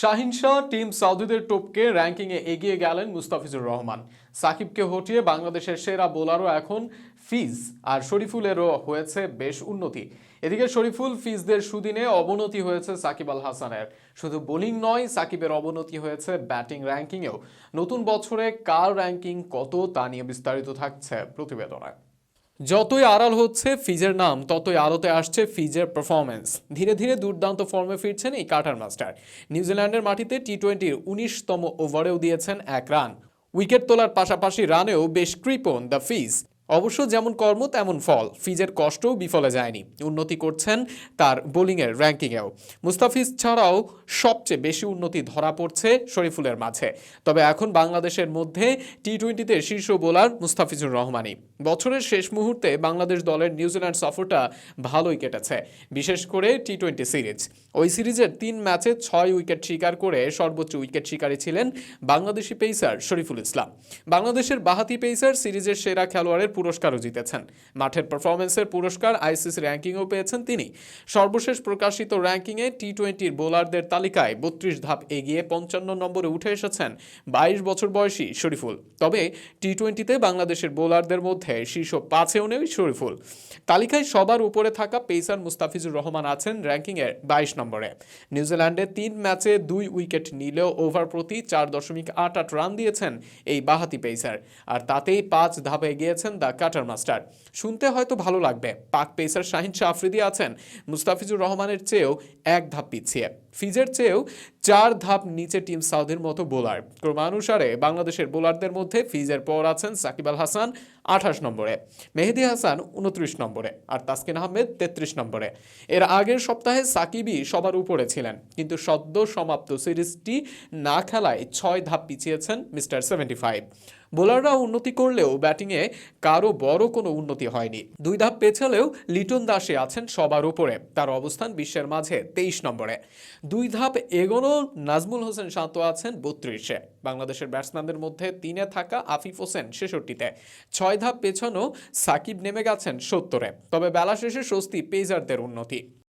Shahin Shah Tim সাউদিদের টপকে র্যাঙ্কিংয়ে এগিয়ে গেলেন মুস্তাফিজুর রহমান। সাকিবকে হটিয়ে বাংলাদেশের সেরা বোলারও এখন ফিজ, আর শরীফুলেরও হয়েছে বেশ উন্নতি। এদিকে শরীফুল ফিজদের সুদিনে অবনতি হয়েছে সাকিব আল হাসানের। শুধু বোলিং নয়, সাকিবের অবনতি হয়েছে ব্যাটিং র্যাঙ্কিংয়েও। নতুন বছরে কার র্যাঙ্কিং কত তা নিয়ে বিস্তারিত থাকছে প্রতিবেদনায় যতই আড়াল হচ্ছে ফিজের নাম, ততই আলোতে আসছে ফিজের পারফরমেন্স ধীরে ধীরে দুর্দান্ত ফর্মে ফিরছেন এই কাটার মাস্টার। নিউজিল্যান্ডের মাটিতে টি টোয়েন্টির উনিশতম ওভারেও দিয়েছেন এক রান উইকেট তোলার পাশাপাশি রানেও বেশ কৃপণ দ্য ফিজ। অবশ্য যেমন কর্ম, তেমন ফল। ফিজের কষ্টও বিফলে যায়নি। উন্নতি করছেন তার বোলিংয়ের র্যাঙ্কিংয়েও। মুস্তাফিজ ছাড়াও সবচেয়ে বেশি উন্নতি ধরা পড়ছে শরীফুলের মাঝে। তবে এখন বাংলাদেশের মধ্যে টি টোয়েন্টিতে শীর্ষ বোলার মুস্তাফিজুর রহমানই। বছরের শেষ মুহূর্তে বাংলাদেশ দলের নিউজিল্যান্ড সফরটা ভালোই কেটেছে, বিশেষ করে টি টোয়েন্টি সিরিজ। ওই সিরিজের তিন ম্যাচে ছয় উইকেট শিকার করে সর্বোচ্চ উইকেট শিকারী ছিলেন বাংলাদেশি পেসার শরীফুল ইসলাম। বাংলাদেশের বাহাতি পেসার সিরিজের সেরা খেলোয়াড়ের পুরস্কারও জিতেছেন। মাঠের পারফরমেন্সের পুরস্কার আইসিসি র্যাঙ্কিংও পেয়েছেন তিনি। সর্বশেষ প্রকাশিত র্যাঙ্কিংয়ে টি টোয়েন্টির বোলারদের তালিকায় বত্রিশ ধাপ এগিয়ে পঞ্চান্ন নম্বরে উঠে এসেছেন বাইশ বছর বয়সী শরীফুল। তবে টি টোয়েন্টিতে বাংলাদেশের বোলারদের মধ্যে শীর্ষ পাঁচেও নেই শরীফুল। তালিকায় সবার উপরে থাকা পেসার মুস্তাফিজুর রহমান আছেন র্যাঙ্কিংয়ের বাইশ নম্বরে। নিউজিল্যান্ডে তিন ম্যাচে দুই উইকেট নিলেও ওভার প্রতি চার দশমিক আট আট রান দিয়েছেন এই বাহাতি পেসার। আর তাতেই পাঁচ ধাপে এগিয়েছেন দ্য কাটার মাস্টার। শুনতে হয়তো ভালো লাগবে। পাক পেসার শাহিন শাহ আফ্রিদি আছেন। মুস্তাফিজুর রহমানের চেয়েও এক ধাপ পিছিয়ে। ফিজের চেয়েও চার ধাপ নিচে টিম সাউদের মতো বোলার। ক্রমানুসারে বাংলাদেশের বোলারদের মধ্যে ফিজের পর আছেন সাকিব আল হাসান আঠাশ নম্বরে, মেহেদি হাসান উনত্রিশ নম্বরে আর তাসকিন আহমেদ তেত্রিশ নম্বরে। এর আগের সপ্তাহে সাকিবই সবার উপরে ছিলেন, কিন্তু সদ্য সমাপ্ত সিরিজটি না খেলায় ছয় ধাপ পিছিয়েছেন মিস্টার সেভেন্টি ফাইভ। বোলাররা উন্নতি করলেও ব্যাটিংয়ে কারও বড় কোনো উন্নতি হয়নি। দুই ধাপ পেছালেও লিটন দাসে আছেন সবার উপরে, তার অবস্থান বিশ্বের মাঝে তেইশ নম্বরে। দুই ধাপ এগোনো নাজমুল হোসেন শান্ত আছেন বত্রিশে। বাংলাদেশের ব্যাটসম্যানদের মধ্যে তিনে থাকা আফিফ হোসেন ছেষট্টিতে। ছয় ধাপ পেছানো সাকিব নেমে গেছেন সত্তরে। তবে বেলা শেষে স্বস্তি পেজারদের উন্নতি।